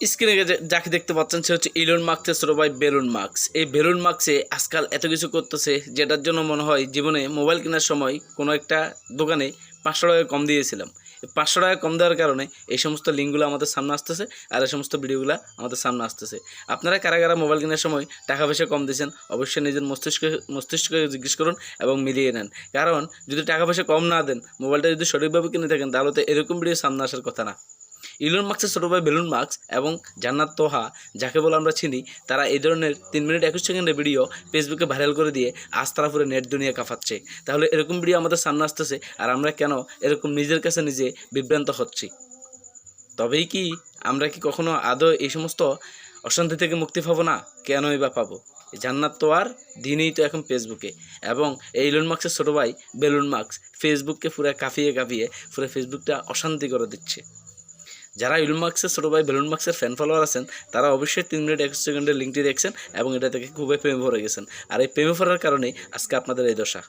স্ক্রিনে যাকে দেখতে পাচ্ছেন, সে হচ্ছে ইলন মার্কসের ছোটো ভাই বেলুন মার্কস। এই বেলুন মার্কসে আজকাল এত কিছু করতেছে, যেটার জন্য মনে হয় জীবনে মোবাইল কেনার সময় কোনো একটা দোকানে পাঁচশো টাকা কম দিয়েছিলাম। পাঁচশো টাকা কম দেওয়ার কারণে এই সমস্ত লিঙ্কগুলো আমাদের সামনে আসতেছে আর এই সমস্ত ভিডিওগুলো আমাদের সামনে আসতেছে। আপনারা কারা কারা মোবাইল কেনার সময় টাকা পয়সা কম দিয়েছেন, অবশ্যই নিজের মস্তিষ্ক মস্তিষ্ককে জিজ্ঞেস করুন এবং মিলিয়ে নেন। কারণ যদি টাকা পয়সা কম না দেন, মোবাইলটা যদি সঠিকভাবে কিনে থাকেন, তাহলে তো এরকম ভিডিও সামনে আসার কথা না। ইলন মার্কসের ছোটো ভাই বেলুন মার্কস এবং জান্নাত তোহা, যাকে বলে আমরা চিনি, তারা এই ধরনের তিন মিনিট একুশ সেকেন্ডের ভিডিও ফেসবুকে ভাইরাল করে দিয়ে আজ তারা পুরো নেট দুনিয়া কাঁপাচ্ছে। তাহলে এরকম ভিডিও আমাদের সামনে আসতেছে আর আমরা কেন এরকম নিজের কাছে নিজে বিভ্রান্ত হচ্ছি? তবেই কি আমরা কি কখনো আদৌ এই সমস্ত অশান্তি থেকে মুক্তি পাবো না? কেনই বা পাবো? জান্নাত তো আর দিনেই তো এখন ফেসবুকে এবং এই ইলন মার্কসের ছোটো ভাই বেলুন মার্কস ফেসবুককে পুরো কাঁপিয়ে কাঁপিয়ে পুরো ফেসবুকটা অশান্তি করে দিচ্ছে। যারা ইলুন মার্কসের ছোটো ভাই বেলুন মার্কসের ফ্যান ফলোয়ার আছেন, তারা অবশ্যই তিন মিনিট এক সেকেন্ডের লিঙ্কটি দেখছেন এবং এটা থেকে খুবই প্রেমে ভরে গেছেন। আর এই প্রেমে ভরার কারণেই আজকে আপনাদের এই দশা।